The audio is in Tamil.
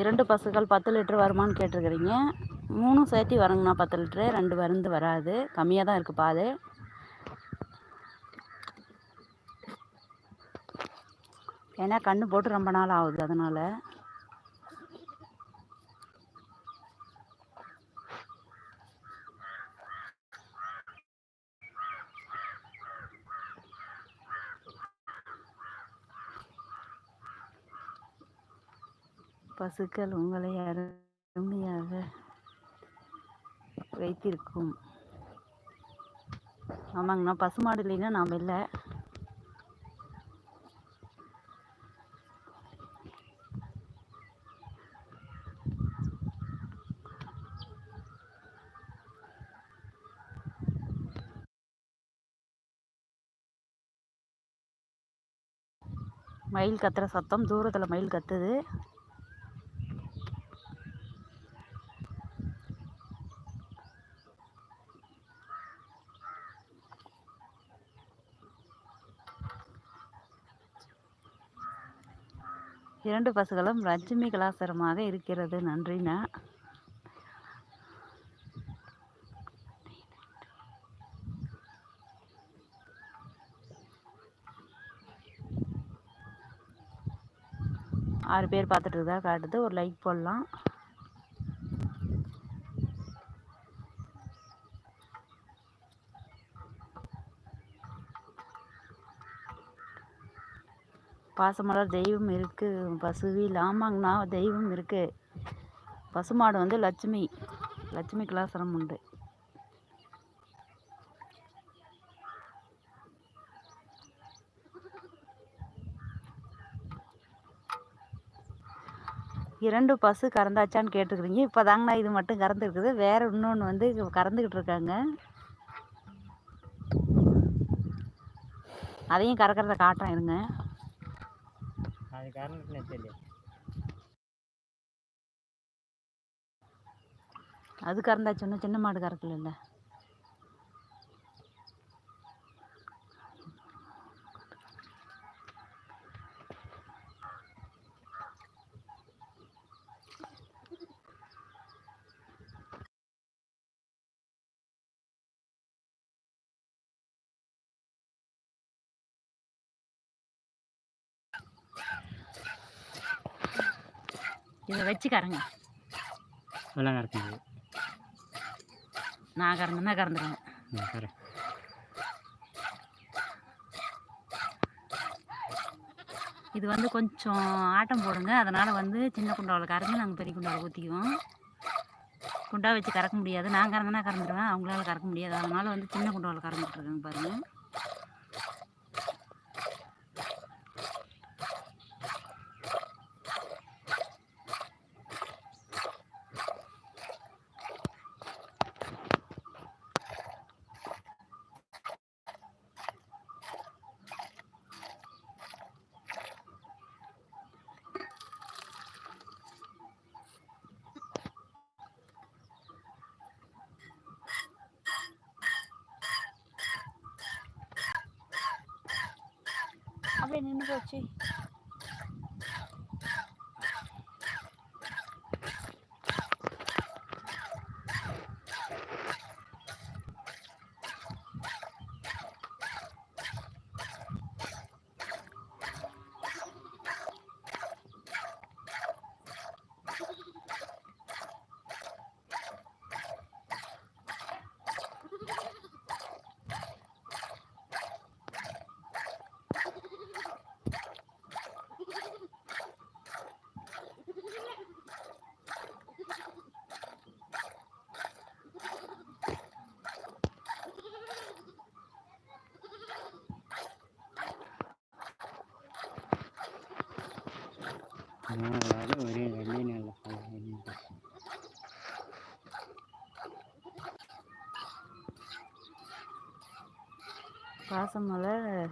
இரண்டு பசுக்கள் பத்து லிட்டர் வருமான்னு கேட்டிருக்கிறீங்க. மூணும் சேர்த்தி வரங்கண்ணா பத்து லிட்டரு ரெண்டு மருந்து வராது. கம்மியாக தான் இருக்குது பால். ஏன்னா கன்று போட்டு ரொம்ப நாள் ஆகுது அதனால். பசுக்கள் உங்களை அருமையாக வைத்திருக்கும். ஆமாங்கண்ணா பசுமாடு இல்லைன்னா நாம் இல்லை மயில் கத்துற சத்தம் தூரத்தில் மயில் கத்துது. இரண்டு பசுகளும் லட்சுமி கலாசரமாக இருக்கிறது. நன்றிண்ணா ஆறு பேர் பார்த்துட்டு இருக்கா காட்டுது. ஒரு லைக் போடலாம். பாசமலர் தெய்வம் இருக்குது பசுவில் ஆமாங்கண்ணா தெய்வம் இருக்குது பசுமாடு வந்து லட்சுமி. லட்சுமி கலாசரம் உண்டு. இரண்டு பசு கறந்தாச்சான்னு கேட்டுருக்குறீங்க. இப்போ தாங்கண்ணா இது மட்டும் கறந்துருக்குது. வேறு இன்னொன்று வந்து கறந்துக்கிட்டு இருக்காங்க. அதையும் கறக்கிறத காட்டுறேன் இருங்க. அது கறந்துட்டுனே தெரியல அது கறந்தாச்சு இன்னும் சின்ன மாடு கறக்கல இதை வச்சு கறங்க எல்லாம் கறக்குது நான் கறந்துன்னா கறந்துடுவேன் இது வந்து கொஞ்சம் ஆட்டம் போடுங்க. அதனால் வந்து சின்ன குண்டாவில் கறந்து நாங்கள் பெரிய குண்டாவில் ஊற்றிக்குவோம் குண்டா வச்சு கறக்க முடியாது. நான் கறந்துனா கறந்துடுவேன் அவங்களால கறக்க முடியாது. அதனால் வந்து சின்ன குண்டாவில் கறந்துட்டுருக்காங்க பாருங்கள் 过去 போச்சு ஒரே வெள்ளை நல்ல பாசமலர்